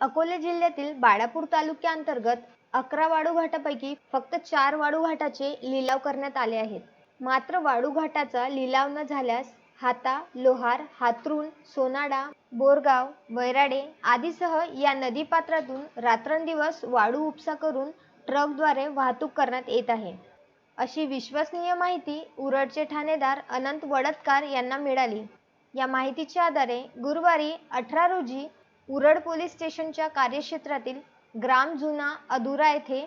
अकोला जिल्ह्यातील बाळापूर तालुक्याअंतर्गत अकरा वाळूघाटापैकी फक्त चार वाळूघाटाचे लिलाव करण्यात आले आहेत. मात्र वाळूघाटाचा लिलाव न झाल्यास हाता लोहार हातरुण सोनाडा बोरगाव वैराडे आदीसह या नदीपात्रातून रात्रंदिवस वाळू उपसा करून ट्रकद्वारे वाहतूक करण्यात येत आहे. अशी विश्वसनीय माहिती उरडचे ठाणेदार अनंत वडतकार यांना मिळाली. या माहितीच्या आधारे गुरुवारी अठरा रोजी उरड पोलीस स्टेशनच्या कार्यक्षेत्रातील ग्राम जुना अधुरा येथे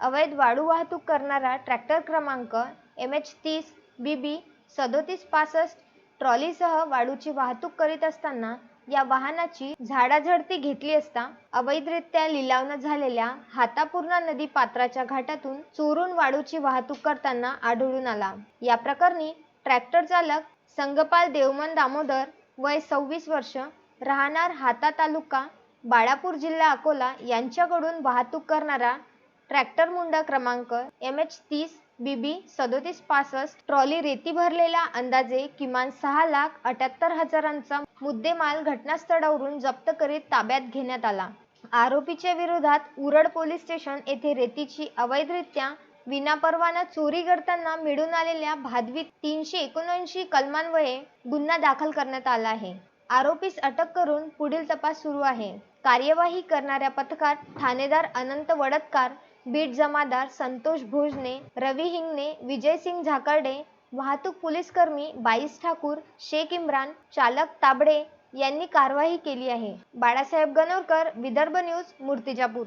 अवैध वाळू वाहतूक करणारा ट्रॅक्टर क्रमांक एम एच तीस बी बी सदोतीस पासष्ट ट्रॉलीसह वाळूची वाहतूक करीत असताना या वाहनाची झाडाझडती घेतली असता अवैधरित्या लिलाव न झालेल्या हातापूर्णा नदी पात्राच्या घाटातून चोरून वाळूची वाहतूक करताना आढळून आला. या प्रकरणी ट्रॅक्टर चालक संगपाल देवमन दामोदर वय सव्वीस वर्ष राहणार हाता तालुका बाळापूर जिल्हा अकोला यांच्याकडून वाहतूक करणारा ट्रॅक्टर मुंडा क्रमांक एम एच तीस बी बी सदोतीस पासष्ट ट्रॉली रेती भरलेला अंदाजे किमान सहा लाख अठ्याहत्तर हजारांचा मुद्देमाल घटनास्थळावरून जप्त करीत ताब्यात घेण्यात आला. आरोपीच्या विरोधात उरड पोलीस स्टेशन येथे रेतीची अवैधरित्या विनापरवाना चोरी करताना मिळून आलेल्या भादवीत तीनशे एकोणऐंशी कलमान्वये गुन्हा दाखल करण्यात आला आहे. आरोपीस अटक करून पुढील तपास सुरू आहे. कार्यवाही करणाऱ्या पथकात ठाणेदार अनंत वडतकार बीट जमादार संतोष भोजने रवी हिंगणे विजयसिंग झाकर्डे वाहतूक पोलीस कर्मी बाईस ठाकूर शेख इम्रान चालक ताबडे यांनी कारवाई केली आहे. बाळासाहेब गणोरकर विदर्भ न्यूज मूर्तिजापूर.